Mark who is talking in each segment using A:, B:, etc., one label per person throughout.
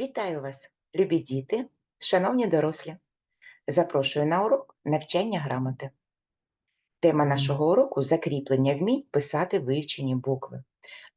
A: Вітаю вас, любі діти, шановні дорослі. Запрошую на урок навчання грамоти. Тема нашого уроку закріплення вмінь писати вивчені букви,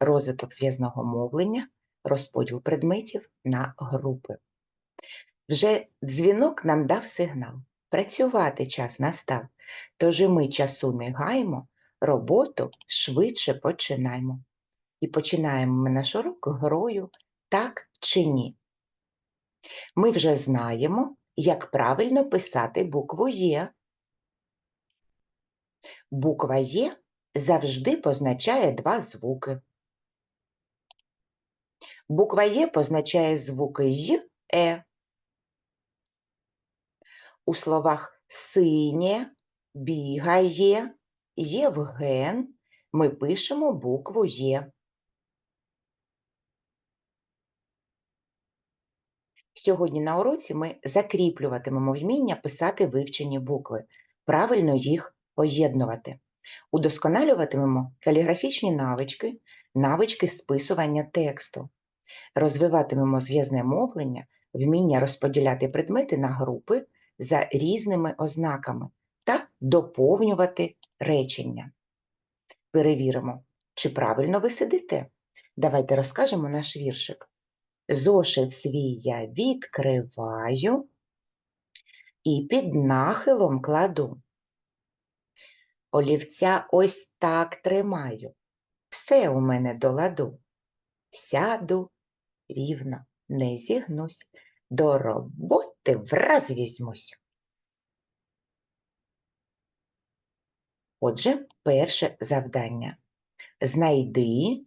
A: розвиток зв'язного мовлення, розподіл предметів на групи. Вже дзвінок нам дав сигнал. Працювати час настав, тож і ми часу не гаємо, роботу швидше починаємо. І починаємо ми наш урок грою так чи ні. Ми вже знаємо, як правильно писати букву Є. Буква Є завжди позначає два звуки. Буква Є позначає звуки Й, Е. У словах синє, бігає, Євген ми пишемо букву Є. Сьогодні на уроці ми закріплюватимемо вміння писати вивчені букви, правильно їх поєднувати. Удосконалюватимемо каліграфічні навички, навички списування тексту. Розвиватимемо зв'язне мовлення, вміння розподіляти предмети на групи за різними ознаками та доповнювати речення. Перевіримо, чи правильно ви сидите. Давайте розкажемо наш віршик. Зошит свій я відкриваю і під нахилом кладу. Олівця ось так тримаю. Все у мене до ладу. Сяду рівно, не зігнусь, до роботи враз візьмусь. Отже, перше завдання. Знайди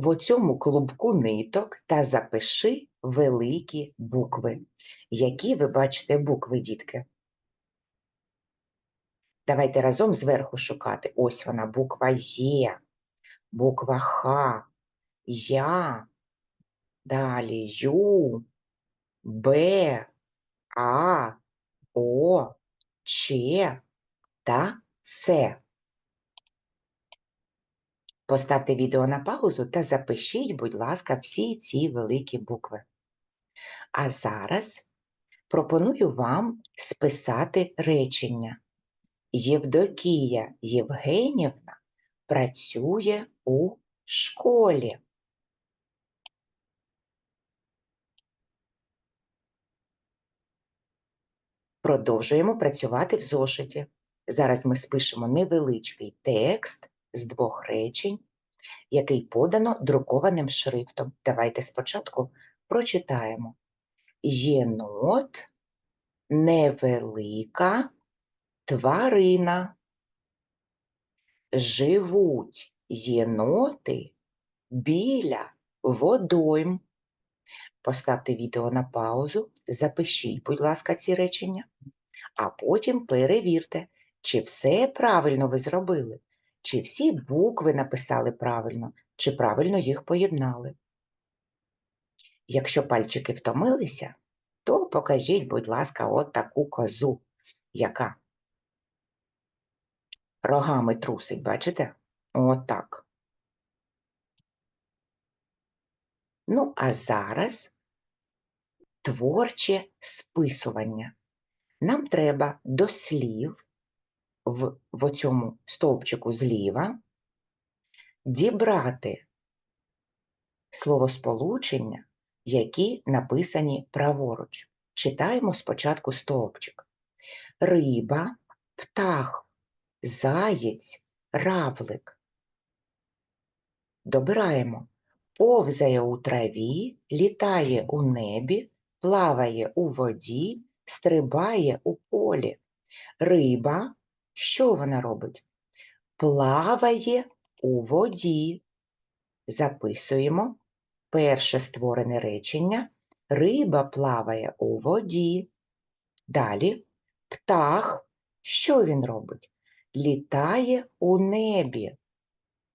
A: в оцьому клубку ниток та запиши великі букви. Які ви бачите букви, дітки? Давайте разом зверху шукати. Ось вона, буква Є, буква Х, Я, далі Ю, Б, А, О, Ч та С. Поставте відео на паузу та запишіть, будь ласка, всі ці великі букви. А зараз пропоную вам списати речення. Євдокія Євгенівна працює у школі. Продовжуємо працювати в зошиті. Зараз ми спишемо невеличкий текст з двох речень, який подано друкованим шрифтом. Давайте спочатку прочитаємо. Єнот невелика тварина. Живуть єноти біля водойм. Поставте відео на паузу, запишіть, будь ласка, ці речення, а потім перевірте, чи все правильно ви зробили, чи всі букви написали правильно, чи правильно їх поєднали. Якщо пальчики втомилися, то покажіть, будь ласка, от таку козу, яка рогами трусить, бачите? Отак. Ну, а зараз творче списування. Нам треба до слів в, в цьому стовпчику зліва дібрати словосполучення, які написані праворуч. Читаємо спочатку стовпчик. Риба, птах, заєць, равлик. Добираємо. Повзає у траві, літає у небі, плаває у воді, стрибає у полі. Риба, що вона робить? Плаває у воді. Записуємо перше створене речення. Риба плаває у воді. Далі птах, що він робить? Літає у небі.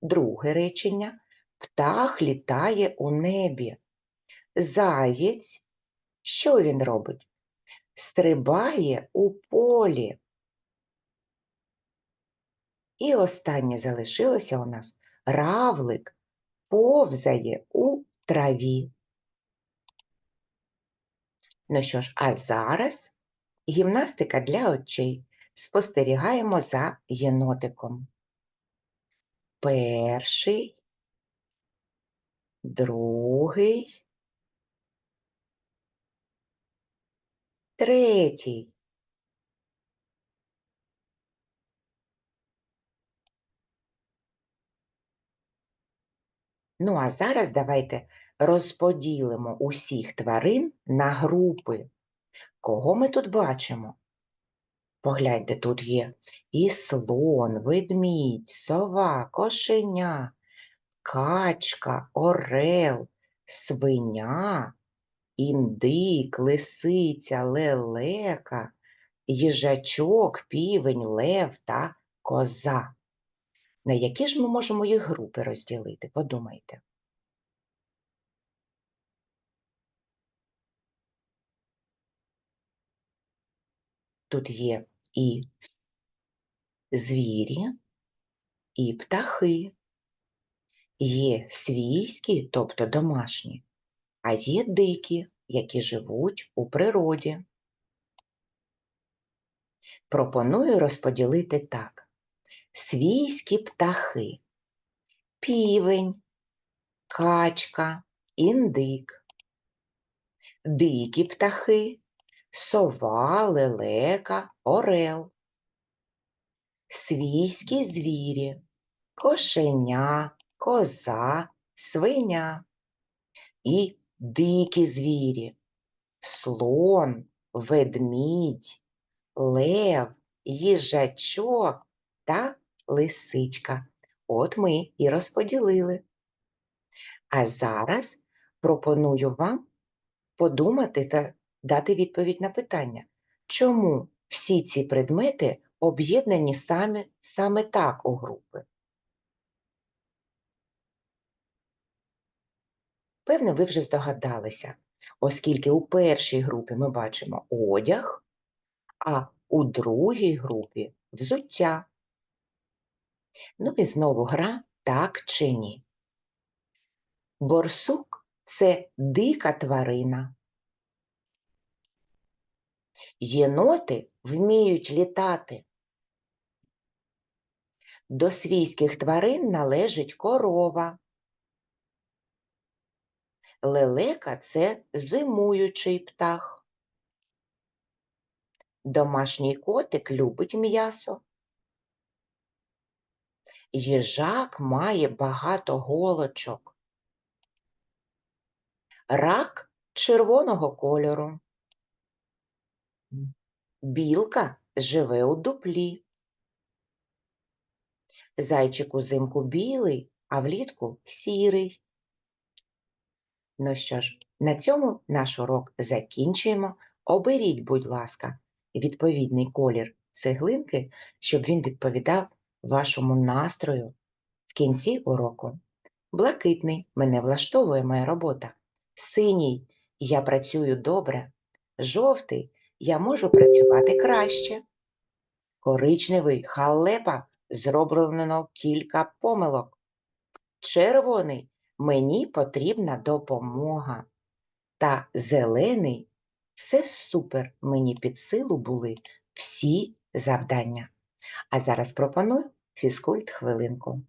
A: Друге речення. Птах літає у небі. Заєць, що він робить? Стрибає у полі. І останнє залишилося у нас равлик повзає у траві. Ну що ж, а зараз гімнастика для очей. Спостерігаємо за єнотиком. Перший, другий, третій. Ну, а зараз давайте розподілимо усіх тварин на групи. Кого ми тут бачимо? Погляньте, тут є і слон, ведмідь, сова, кошеня, качка, орел, свиня, індик, лисиця, лелека, їжачок, півень, лев та коза. На які ж ми можемо їх групи розділити? Подумайте. Тут є і звірі, і птахи. Є свійські, тобто домашні, а є дикі, які живуть у природі. Пропоную розподілити так: свійські птахи, півень, качка, індик, дикі птахи, сова, лелека, орел, свійські звірі, кошеня, коза, свиня. І дикі звірі, слон, ведмідь, лев, їжачок та лисичка. От ми і розподілили. А зараз пропоную вам подумати та дати відповідь на питання, чому всі ці предмети об'єднані саме, саме так у групи. Певне, ви вже здогадалися, оскільки у першій групі ми бачимо одяг, а у другій групі взуття. Ну і знову гра так чи ні. Борсук це дика тварина. Єноти вміють літати. До свійських тварин належить корова. Лелека це зимуючий птах. Домашній котик любить м'ясо. Їжак має багато голочок. Рак червоного кольору. Білка живе у дуплі. Зайчик узимку білий, а влітку сірий. Ну що ж, на цьому наш урок закінчуємо. Оберіть, будь ласка, відповідний колір цеглинки, щоб він відповідав вашому настрою в кінці уроку. Блакитний мене влаштовує моя робота. Синій я працюю добре. Жовтий я можу працювати краще. Коричневий халепа зроблено кілька помилок. Червоний мені потрібна допомога. Та зелений все супер, мені під силу були всі завдання. А зараз пропоную фізкульт хвилинку.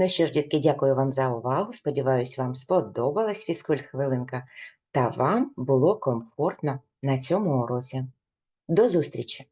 A: Ну що ж, дітки, дякую вам за увагу. Сподіваюсь, вам сподобалась фізкульт-хвилинка та вам було комфортно на цьому уроці. До зустрічі!